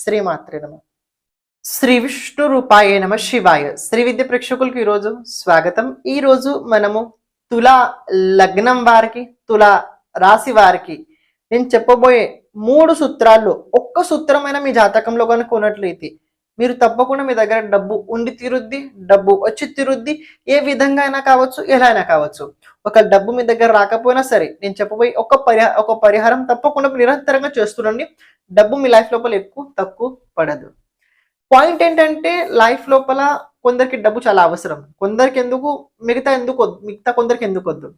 శ్రీమాత్రే నమ. శ్రీ విష్ణు రూపాయ నమ శివాయ. శ్రీ విద్య ప్రేక్షకులకు ఈరోజు స్వాగతం. ఈ రోజు మనము తులా లగ్నం వారికి తులా రాశి వారికి నేను చెప్పబోయే మూడు సూత్రాల్లో ఒక్క సూత్రమైన మీ జాతకంలో కనుక ఉన్నట్లయితే మీరు తప్పకుండా మీ దగ్గర డబ్బు ఉండి తీరుద్ది డబ్బు వచ్చి తీరుద్ది ఏ విధంగా అయినా కావచ్చు ఎలా అయినా కావచ్చు. ఒక డబ్బు మీ దగ్గర రాకపోయినా సరే నేను చెప్పబోయే ఒక పరిహ ఒక పరిహారం తప్పకుండా నిరంతరంగా చేస్తుండండి. డబ్బు మీ లైఫ్ లోపల ఎక్కువ తక్కువ పడదు. పాయింట్ ఏంటంటే లైఫ్ లోపల కొందరికి డబ్బు చాలా అవసరం. కొందరికి ఎందుకు మిగతా ఎందుకు మిగతా కొందరికి ఎందుకు వద్దు?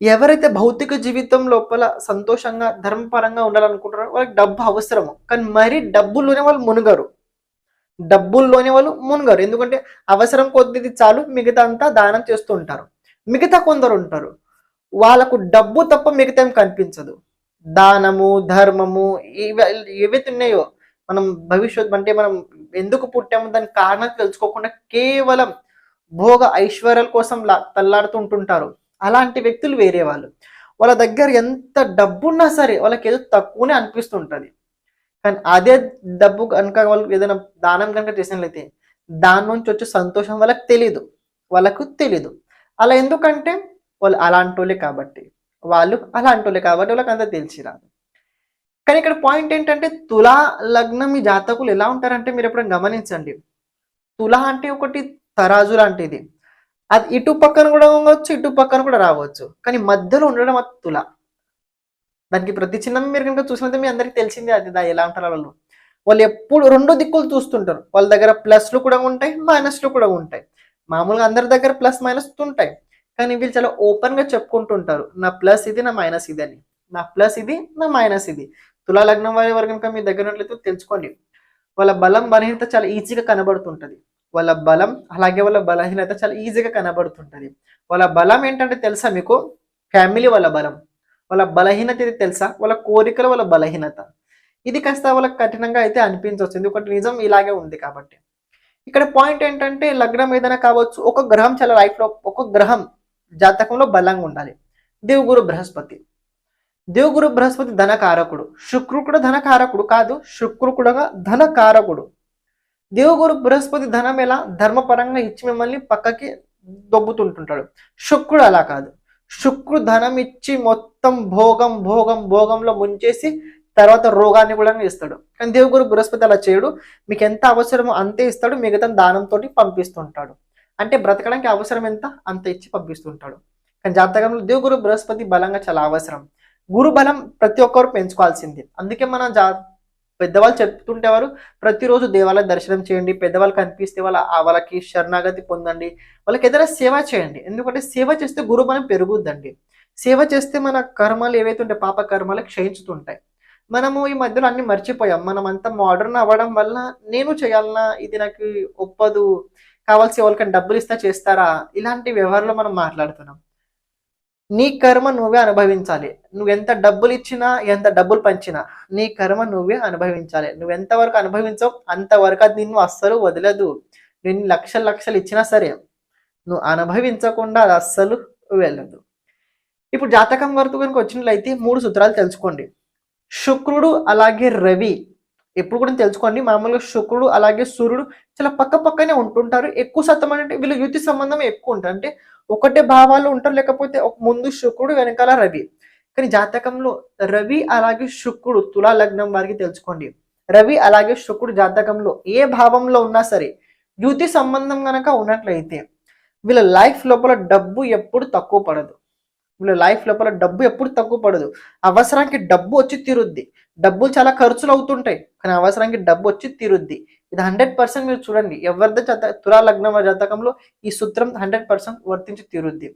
ఎవరైతే భౌతిక జీవితం లోపల సంతోషంగా ధర్మపరంగా ఉండాలనుకుంటారో వాళ్ళకి డబ్బు అవసరము. కానీ మరీ డబ్బుల్లోనే వాళ్ళు మునుగరు. డబ్బుల్లోనే వాళ్ళు మునుగారు. ఎందుకంటే అవసరం కొద్దిది చాలు మిగతా అంతా దానం చేస్తూ ఉంటారు. మిగతా కొందరు ఉంటారు. వాళ్ళకు డబ్బు తప్ప మిగతా ఏం కనిపించదు. దానము ధర్మము ఇవి ఏవైతే ఉన్నాయో మనం భవిష్యత్ అంటే మనం ఎందుకు పుట్టాము దాని కారణం తెలుసుకోకుండా కేవలం భోగ ఐశ్వర్యాల కోసం లా- తల్లాడుతుంటుంటారు అలాంటి వ్యక్తులు వేరే వాళ్ళు. వాళ్ళ దగ్గర ఎంత డబ్బున్నా సరే వాళ్ళకి ఏదో తక్కువనే అనిపిస్తుంటది కానీ అదే డబ్బు కనుక వాళ్ళు ఏదైనా దానం కనుక చేసినట్లయితే దాని నుంచి వచ్చే సంతోషం వాళ్ళకి తెలీదు. వాళ్ళకు తెలీదు. అలా ఎందుకంటే వాళ్ళు అలాంటోళ్ళే కాబట్టి. వాళ్ళు అలాంటోళ్ళే కాబట్టి వాళ్ళకి అంత తెలిసి రాదు. కానీ ఇక్కడ పాయింట్ ఏంటంటే తులా లగ్నం ఈ జాతకులు ఎలా ఉంటారంటే మీరు ఎప్పుడైనా గమనించండి. తులా అంటే ఒకటి తరాజు లాంటిది. అది ఇటు పక్కన కూడా ఉండవచ్చు ఇటు పక్కన కూడా రావచ్చు. కానీ మధ్యలో ఉండడం అది తుల. దానికి ప్రతి చిన్న మీరు కనుక చూసినట్టు మీ అందరికి తెలిసిందే అది దా ఎలా ఉంటారు వాళ్ళు వాళ్ళు ఎప్పుడు రెండు దిక్కులు చూస్తుంటారు. వాళ్ళ దగ్గర ప్లస్లు కూడా ఉంటాయి మైనస్లు కూడా ఉంటాయి. మామూలుగా అందరి దగ్గర ప్లస్ మైనస్ ఉంటాయి కానీ వీళ్ళు చాలా ఓపెన్గా చెప్పుకుంటుంటారు. నా ప్లస్ ఇది నా మైనస్ ఇది అని. నా ప్లస్ ఇది నా మైనస్ ఇది. తులా లగ్నం వారి వారు కనుక మీ దగ్గర ఉన్నట్లయితే తెలుసుకోండి. వాళ్ళ బలం బలహీనత చాలా ఈజీగా కనబడుతుంటది. వాళ్ళ బలం అలాగే వాళ్ళ బలహీనత చాలా ఈజీగా కనబడుతుంటది. వాళ్ళ బలం ఏంటంటే తెలుసా మీకు? ఫ్యామిలీ వాళ్ళ బలం. వాళ్ళ బలహీనత ఇది తెలుసా? వాళ్ళ కోరికలు వాళ్ళ బలహీనత. ఇది కాస్త వాళ్ళకి కఠినంగా అయితే అనిపించవచ్చు. ఎందుకంటే నిజం ఇలాగే ఉంది కాబట్టి. ఇక్కడ పాయింట్ ఏంటంటే లగ్నం ఏదైనా కావచ్చు ఒక గ్రహం చాలా లైఫ్లో ఒక గ్రహం జాతకంలో బలంగా ఉండాలి. దేవుగురు బృహస్పతి. దేవుగురు బృహస్పతి ధనకారకుడు. శుక్రుడు కూడా ధనకారకుడు కాదు శుక్రుడు కూడా ధనకారకుడు. దేవుగురు బృహస్పతి ధనం ఎలా? ధర్మపరంగా ఇచ్చి మిమ్మల్ని పక్కకి దొబ్బుతుంటుంటాడు. శుక్రుడు అలా కాదు. శుక్రు ధనం ఇచ్చి మొత్తం భోగం భోగం భోగంలో ముంచేసి తర్వాత రోగాన్ని కూడా ఇస్తాడు. కానీ దేవుగురు బృహస్పతి అలా చేయడు. మీకు ఎంత అవసరమో అంతే ఇస్తాడు. మిగతా దానంతో పంపిస్తుంటాడు. అంటే బ్రతకడానికి అవసరం ఎంత? అంత ఇచ్చి పంపిస్తుంటాడు. కానీ జాతకంలో దేవుగురు బృహస్పతి బలంగా చాలా అవసరం. గురు బలం ప్రతి ఒక్కరు పెంచుకోవాల్సింది. అందుకే మన జా పెద్దవాళ్ళు చెప్తుంటేవారు ప్రతిరోజు దేవాలయ దర్శనం చేయండి పెద్దవాళ్ళు కనిపిస్తే వాళ్ళ వాళ్ళకి శరణాగతి పొందండి వాళ్ళకి ఏదైనా సేవ చేయండి. ఎందుకంటే సేవ చేస్తే గురుబలం పెరుగుద్దండి. సేవ చేస్తే మన కర్మలు ఏవైతే ఉంటాయి పాప కర్మలు క్షయించుతుంటాయి. మనము ఈ మధ్యలో అన్ని మర్చిపోయాం. మనం అంతా మోడర్న్ అవ్వడం వల్ల నేను చేయాలన్నా ఇది నాకు ఒప్పదు కావాల్సి ఎవరికైనా డబ్బులు ఇస్తా చేస్తారా? ఇలాంటి వ్యవహారంలో మనం మాట్లాడుతున్నాం. నీ కర్మ నువ్వే అనుభవించాలి. నువ్వు ఎంత డబ్బులు ఇచ్చినా ఎంత డబ్బులు పంచినా నీ కర్మ నువ్వే అనుభవించాలి. నువ్వు ఎంతవరకు అనుభవించావు అంతవరకు అది నిన్ను అస్సలు వదలదు. నేను లక్షలు లక్షలు ఇచ్చినా సరే నువ్వు అనుభవించకుండా అది అస్సలు వెళ్ళదు. ఇప్పుడు జాతకం వరకు కనుక వచ్చినట్లయితే మూడు సూత్రాలు తెలుసుకోండి. శుక్రుడు అలాగే రవి. ఎప్పుడు కూడా తెలుసుకోండి మామూలుగా శుక్రుడు అలాగే సూర్యుడు చాలా పక్క పక్కనే ఉంటుంటారు. ఎక్కువ శాతం అంటే వీళ్ళు యుతి సంబంధం ఎక్కువ ఉంటారు అంటే ఒకటే భావాలు ఉంటారు లేకపోతే ఒక ముందు శుక్రుడు వెనకాల రవి. కానీ జాతకంలో రవి అలాగే శుక్రుడు తులా లగ్నం వారికి తెలుసుకోండి. రవి అలాగే శుక్రుడు జాతకంలో ఏ భావంలో ఉన్నా సరే యుతి సంబంధం గనక ఉన్నట్లయితే వీళ్ళ లైఫ్ లోపల డబ్బు ఎప్పుడు తక్కువ పడదు. వీళ్ళ లైఫ్ లోపల డబ్బు ఎప్పుడు తక్కువ పడదు. అవసరానికి డబ్బు వచ్చి తీరుద్ది. డబ్బులు చాలా ఖర్చులు అవుతుంటాయి కానీ అవసరానికి డబ్బు వచ్చి తీరుద్ది. ఇది హండ్రెడ్ పర్సెంట్ మీరు చూడండి. ఎవరిద జత తులా లగ్నం జాతకంలో ఈ సూత్రం హండ్రెడ్ పర్సెంట్ వర్తించి తీరుద్ది.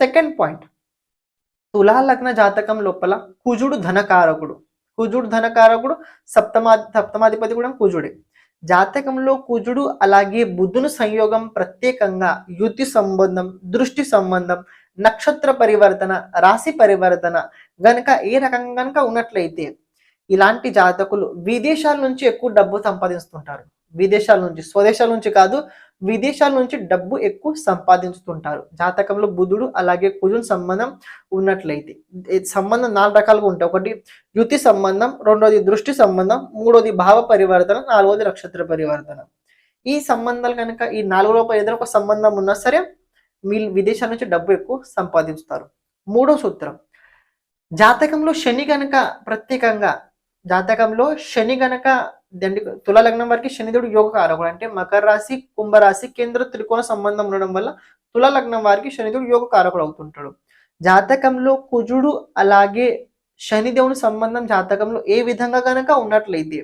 Second point. తులా లగ్న జాతకం లోపల కుజుడు ధనకారకుడు. కుజుడు ధనకారకుడు సప్తమా సప్తమాధిపతి కూడా కుజుడే. జాతకంలో కుజుడు అలాగే బుధుని సంయోగం ప్రత్యేకంగా యుతి సంబంధం దృష్టి సంబంధం నక్షత్ర పరివర్తన రాశి పరివర్తన గనక ఏ రకంగా గనక ఉన్నట్లయితే ఇలాంటి జాతకులు విదేశాల నుంచి ఎక్కువ డబ్బు సంపాదిస్తుంటారు. విదేశాల నుంచి స్వదేశాల నుంచి కాదు విదేశాల నుంచి డబ్బు ఎక్కువ సంపాదించుతుంటారు. జాతకంలో బుధుడు అలాగే కుజుని సంబంధం ఉన్నట్లయితే సంబంధం నాలుగు రకాలుగా ఉంటాయి. ఒకటి యుతి సంబంధం రెండోది దృష్టి సంబంధం మూడోది భావ పరివర్తన నాలుగోది నక్షత్ర పరివర్తన. ఈ సంబంధాలు కనుక ఈ నాలుగు లోపల ఏదైనా ఒక సంబంధం ఉన్నా సరే వీళ్ళు విదేశాల నుంచి డబ్బు ఎక్కువ సంపాదిస్తారు మూడో సూత్రం జాతకంలో శని కనుక ప్రత్యేకంగా జాతకంలో శని గనక దండి తుల లగ్నం వారికి శనిదేవుడు యోగ కారకుడు అంటే మకర రాశి కుంభరాశి కేంద్ర త్రికోణ సంబంధం ఉండడం వల్ల తుల లగ్నం వారికి శనిదేవుడు యోగ కారకుడు అవుతుంటాడు. జాతకంలో కుజుడు అలాగే శనిదేవుని సంబంధం జాతకంలో ఏ విధంగా గనక ఉన్నట్లయితే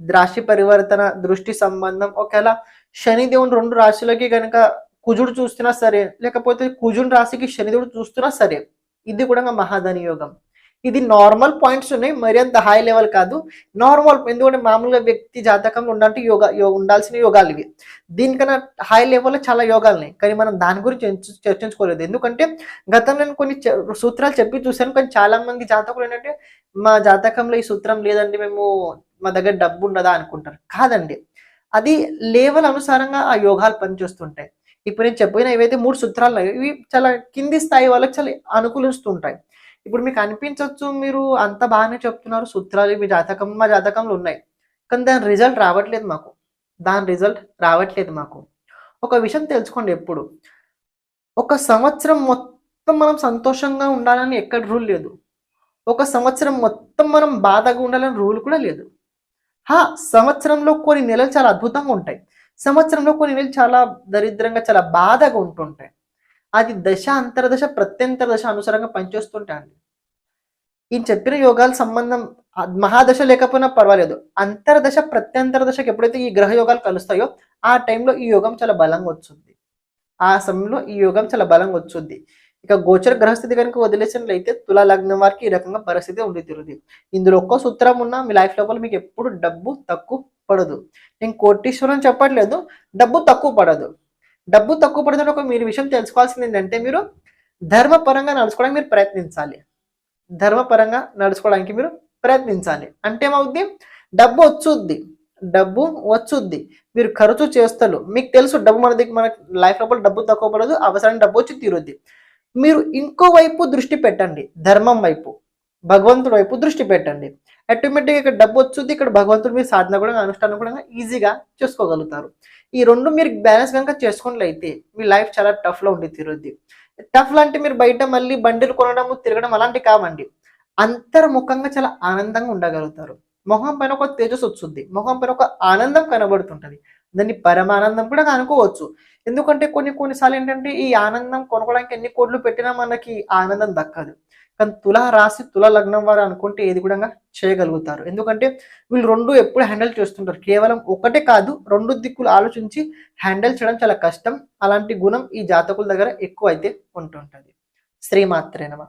రాశి పరివర్తన దృష్టి సంబంధం ఒకవేళ శనిదేవుని రెండు రాశులకి గనక కుజుడు చూస్తున్నా సరే లేకపోతే కుజుని రాశికి శనిదేవుడు చూస్తున్నా సరే ఇది కూడా మహాధని యోగం. ఇది నార్మల్ పాయింట్స్ ఉన్నాయి మరి అంత హై లెవెల్ కాదు. నార్మల్ ఎందుకంటే మామూలుగా వ్యక్తి జాతకంలో ఉండాలంటే యోగా యో- ఉండాల్సిన యోగాలు ఇవి. దీనికన్నా హై లెవెల్లో చాలా యోగాలు ఉన్నాయి కానీ మనం దాని గురించి చర్చించుకోలేదు. ఎందుకంటే గతంలో నేను కొన్ని సూత్రాలు చెప్పి చూశాను కానీ చాలా మంది జాతకులు ఏంటంటే మా జాతకంలో ఈ సూత్రం లేదండి మేము మా దగ్గర డబ్బు ఉండదా అనుకుంటారు. కాదండి. అది లెవెల్ అనుసారంగా ఆ యోగాలు పనిచేస్తుంటాయి. ఇప్పుడు నేను చెప్పిన ఏవైతే మూడు సూత్రాలు ఇవి చాలా కింది స్థాయి వాళ్ళకి చాలా అనుకూలిస్తుంటాయి ఇప్పుడు మీకు అనిపించవచ్చు మీరు అంత బాగానే చెప్తున్నారు సూత్రాలు మీ జాతకం మా జాతకంలో ఉన్నాయి. కానీ దాని రిజల్ట్ రావట్లేదు మాకు. దాని రిజల్ట్ రావట్లేదు మాకు. ఒక విషయం తెలుసుకోండి ఎప్పుడు. ఒక సంవత్సరం మొత్తం మనం సంతోషంగా ఉండాలని ఎక్కడ రూల్ లేదు. ఒక సంవత్సరం మొత్తం మనం బాధగా ఉండాలని రూల్ కూడా లేదు. హా సంవత్సరంలో కొన్ని నెలలు చాలా అద్భుతంగా ఉంటాయి. సంవత్సరంలో కొన్ని నెలలు చాలా దరిద్రంగా చాలా బాధగా ఉంటుంటాయి. అది దశ అంతర్దశ ప్రత్యంతర దశ అనుసారంగా పనిచేస్తుంటాయండి ఈయన చెప్పిన యోగాల సంబంధం మహాదశ లేకపోయినా పర్వాలేదు. అంతర్దశ ప్రత్యంతర దశకు ఎప్పుడైతే ఈ గ్రహ యోగాలు కలుస్తాయో ఆ టైంలో ఈ యోగం చాలా బలంగా వచ్చుద్ది. ఆ సమయంలో ఈ యోగం చాలా బలంగా వచ్చుద్ది. ఇక గోచర గ్రహస్థితి కనుక వదిలేసినట్లయితే తులా లగ్నం వారికి ఈ రకంగా పరిస్థితి ఉండి తీరుది ఇందులో ఒక్క సూత్రం ఉన్నా మీ లైఫ్ లోపల మీకు ఎప్పుడు డబ్బు తక్కువ పడదు. నేను కోటీశ్వరం చెప్పట్లేదు డబ్బు తక్కువ పడదు. డబ్బు తక్కువ పడుతున్న ఒక మీరు విషయం తెలుసుకోవాల్సింది ఏంటంటే మీరు ధర్మపరంగా నడుచుకోవడానికి మీరు ప్రయత్నించాలి. ధర్మపరంగా నడుచుకోవడానికి మీరు ప్రయత్నించాలి. అంటే ఏమవుద్ది? డబ్బు వచ్చుద్ది. డబ్బు వచ్చుద్ది. మీరు ఖర్చు చేస్తారు మీకు తెలుసు డబ్బు మన దగ్గర మన లైఫ్ లోపల డబ్బు తక్కువ పడదు అవసరానికి డబ్బు వచ్చి తీరుద్ది. మీరు ఇంకో వైపు దృష్టి పెట్టండి. ధర్మం వైపు భగవంతుడి వైపు దృష్టి పెట్టండి. ఆటోమేటిక్గా ఇక్కడ డబ్బు వచ్చుద్ది ఇక్కడ భగవంతుడి మీద సాధన కూడా అనుష్ఠానం కూడా ఈజీగా చేసుకోగలుగుతారు. ఈ రెండు మీరు బ్యాలెన్స్ కనుక చేసుకున్నట్లయితే మీ లైఫ్ చాలా టఫ్లో ఉండి తీరుద్ది టఫ్ అంటే మీరు బయట మళ్ళీ బండిలు కొనడం తిరగడం అలాంటివి కావండి. అంతర్ముఖంగా చాలా ఆనందంగా ఉండగలుగుతారు. మొహం పైన ఒక తేజస్ వచ్చుద్ది మొహం పైన ఒక ఆనందం కనబడుతుంటది. దాన్ని పరమానందం కూడా అనుకోవచ్చు. ఎందుకంటే కొన్ని కొన్నిసార్లు ఏంటంటే ఈ ఆనందం కొనుక్కోవడానికి ఎన్ని కోట్లు పెట్టినా మనకి ఆనందం దక్కదు. కానీ తుల రాసి తుల లగ్నం వారు అనుకుంటే ఏది కూడా చేయగలుగుతారు. ఎందుకంటే వీళ్ళు రెండు ఎప్పుడు హ్యాండిల్ చేస్తుంటారు. కేవలం ఒకటే కాదు రెండు దిక్కులు ఆలోచించి హ్యాండిల్ చేయడం చాలా కష్టం. అలాంటి గుణం ఈ జాతకుల దగ్గర ఎక్కువ అయితే ఉంటుంటుంది శ్రీమాత్రేనమా